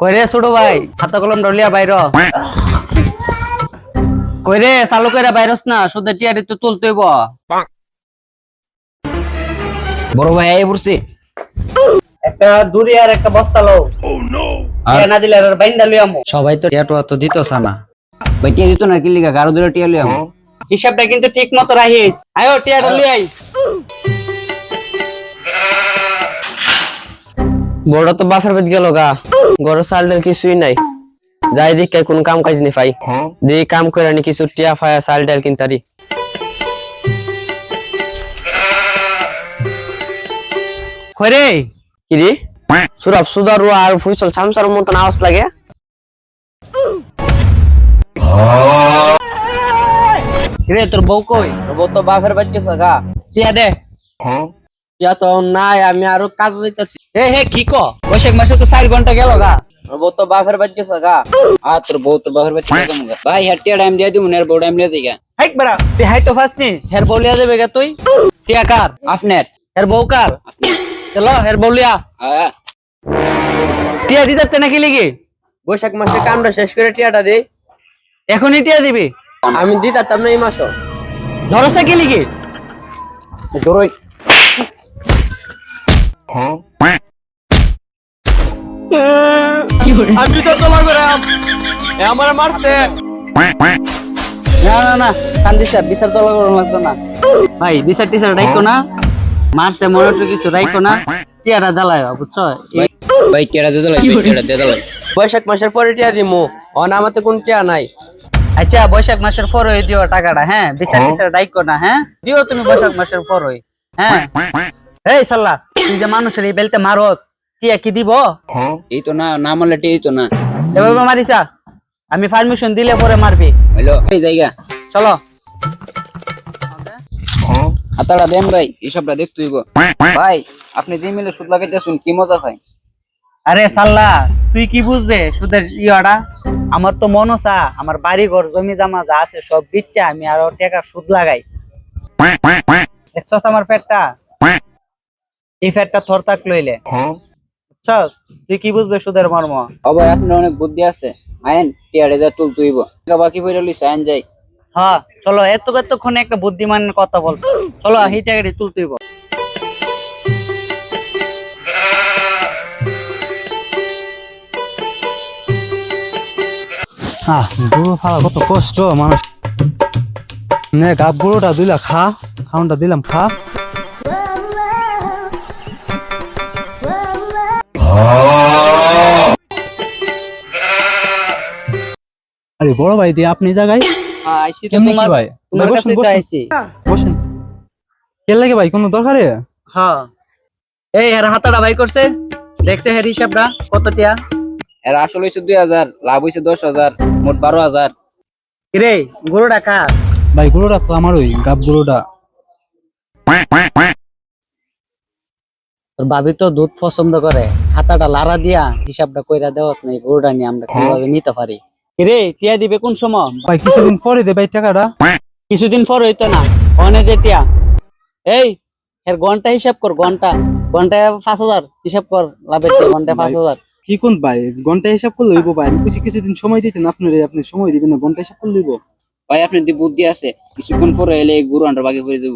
কই রে ছোট ভাই খাতা কলম ডলিয়া বাইর কই রে চালু বাইরস না শুধু টিয়ারি তো তুলতেইব বড় ভাই এই পড়ছে একটা দূরে আর একটা বস্তা লও। টিয়া না দিলে আর বাইন্দা লই আমু সবাই তো টিয়া তো দিত সানা ভাই টিয়া দিত না কি লিগা গারো দূরে টিয়া লই আমু হিসাবটা কিন্তু ঠিক মতো রাখিস। আয়ো টিয়াটা লই আই বড় তো বাফের বেদ গেল গা। গড় সালদের কিছুই নাই। যাই দিক কোন কাম কাজ নি পাই দি কাম করে নি কিছু টিয়া ফায়া সাল ডাল কিনতারি। কই রে? কিরি সুরব সুদারু আর ফুইসল সামসার মতন আওয়াজ লাগে। রে তোর বউ কই? ও তো বাফের বেদ গেছে গা। টিয়া দে। তো নাই আমি আরও কাজ হে হে কি ক? বৈশাখ মাসে তো চার ঘণ্টা গেল গা। ও তো বাফের বেদ গেছে গা। আর তোর বউ তো ভাই হাটিয়া টাইম দিয়ে দিমু এর বউ টাইম লিয়ে যাইগা। হাইক বেড়া তুই হাই তো ফাসনি হের বউ লিয়া যাবে গা তুই? টিয়া কার? আপনার হের বউ কার? চলো হের বউ লিয়া। হ্যাঁ টিয়া দিতে নাকি লিগি? বৈশাখ মাসে কামটা শেষ করে টিয়াটা দে। এখনই টিয়া দিবি? আমি দিতাম না এই মাসও। ধরসা কি লিগি? জোরই আমি তো তোলা আমার মারছে। না না না কান্দি স্যার বিচার তোলা লাগতো না। ভাই বিচার টিচার রাইকো না। মারছে মনে তো কিছু রাইকো না। টিয়ারা জ্বালায় বুঝছ? ভাই দিয়ে দিয়ে বৈশাখ মাসের পরে টিয়া দিমু। অন আমাতে কোন টিয়া নাই? আচ্ছা বৈশাখ মাসের পর হয়ে দিও টাকাটা হ্যাঁ? বিচার টিচার রাইকো না হ্যাঁ? দিও তুমি বৈশাখ মাসের পর হই হ্যাঁ? এই সাল্লা তুই যে মানুষের এই বেলতে মারস টিয়া কি দিব? এই তো না না মারলে টিয়াই তো না। এভাবে মারিসা আমি পারমিশন দিলে পরে মারবি। হ্যালো এই জায়গা। চলো। হাতাটা দেন ভাই হিসাবটা দেখতে হইব। ভাই আপনি যে মিলে সুদ লাগাইতেছেন কি মজা ভাই আরে সাল্লা তুই কি বুঝবে সুদের ইয়াটা? আমার তো মন চা আমার বাড়ি ঘর জমি জামা যা আছে সব বিচ্ছে আমি আরও টাকা সুদ লাগাই। দেখছস আমার পেটটা? এই পেটটা থর তাক লইলে। বুঝছস? তুই কি বুঝবে সুদের মর্ম? ভাই আপনার অনেক বুদ্ধি আছে। আইন টিয়াটা দিয়ে তুল তুইব। বাকি বইরা লিস আইন যাই। হ্যাঁ চলো এত এতক্ষণে একটা বুদ্ধিমান কথা বলছো চলো এই টাকাটি তুলতেইব আহ গরু ফালা কত কষ্ট মানুষ। নে গাব গরুটা দিলা খা খাউনটা দিলাম খা। আরে বড় ভাই দিয়ে আপনি জায়গায় আইসি তো তোমার ভাই? তোমার কাছে তো আইসি। বসেন। কে লাগে ভাই কোনো দরকারে? হ্যাঁ। এই এর হাতাটা বাই করছে। দেখছে হের হিসাবটা কত টিয়া? এর আসল দুই হাজার লাভ হয়েছে দশ হাজার মোট বারো হাজার। রে গরুটা কার? ভাই গরুটা তো আমার ওই গাব গরুটা। তোর ভাবি তো দুধ পছন্দ করে। হাতাটা লারা দিয়া হিসাবটা কইরা দেওয়াস না এই গরুটা নিয়ে আমরা কীভাবে নিতে পারি? রে টিয়া দিবে কোন সময়? ভাই কিছুদিন পরে দে ভাই টাকাটা। কিছুদিন পর হইতো না অনে দে টিয়া। এই এর ঘণ্টা হিসাব কর ঘণ্টা। ঘন্টায় পাঁচ হাজার হিসাব কর লাভের টিয়া ঘন্টায় পাঁচ হাজার। কি কোন ভাই ঘণ্টা হিসাব করলে হইব ভাই। আমি কিছু কিছুদিন সময় দিতেন আপনার আপনি সময় দিবেন না ঘণ্টা হিসাব করলে হইব। ভাই আপনার দি বুদ্ধি আছে কিছুক্ষণ পরে এলে গরু আন্ডার বাকি করে যাব।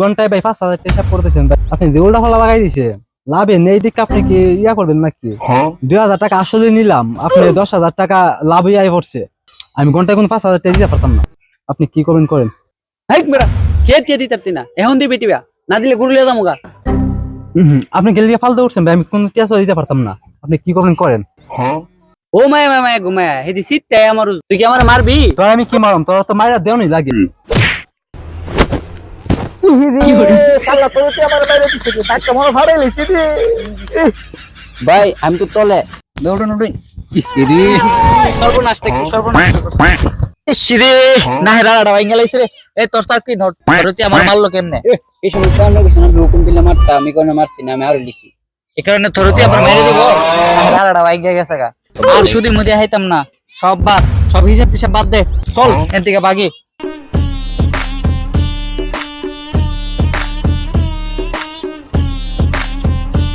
ঘন্টায় ভাই পাঁচ হাজার হিসাব করতেছেন ভাই। আপনি যে উল্টা ফলা লাগাই দিছে লাভে নেই দিকে আপনি কি ইয়া করবেন নাকি? দুই হাজার টাকা আসলে নিলাম আপনি দশ হাজার টাকা লাভ আয় পড়ছে আমি ঘন্টায় কোনো পাঁচ হাজার টাকা দিতে পারতাম না। আপনি কি করবেন করেন? কে টিয়া দিতে পারতি না? এখন দিবি না দিলে গরু লিয়ে আপনি গেলে দিয়ে ফালতে উঠছেন ভাই আমি কোনো দিতে পারতাম না। আপনি কি করবেন করেন? ও মায়া মায়া মায়া ঘুমায়া হেদি শীতটাই আমার তুই কি আমার মারবি? তোর আমি কি মারাম? তোর তো মায়েরা দেওয়ানি লাগে ভাই আমি তো তলে। সর্বনাশটা কি? সর্বনাশ। ইসরে না হে রাড়া ভাঙ্গা লাইছে রে। এই তোর নোট ধরতি আমার মারলো কেমনে? এই কিছু হুকুম দিলে আমি কোনো মারছি না আমি আরও লিখছি এই কারণে ধরতি আবার মেরে দিব। রাড়া ভাঙ্গা গেছে গা। আর হাইতাম না। সব বাদ সব হিসাব টিসাব বাদ দে। চল এন থেকে বাগি।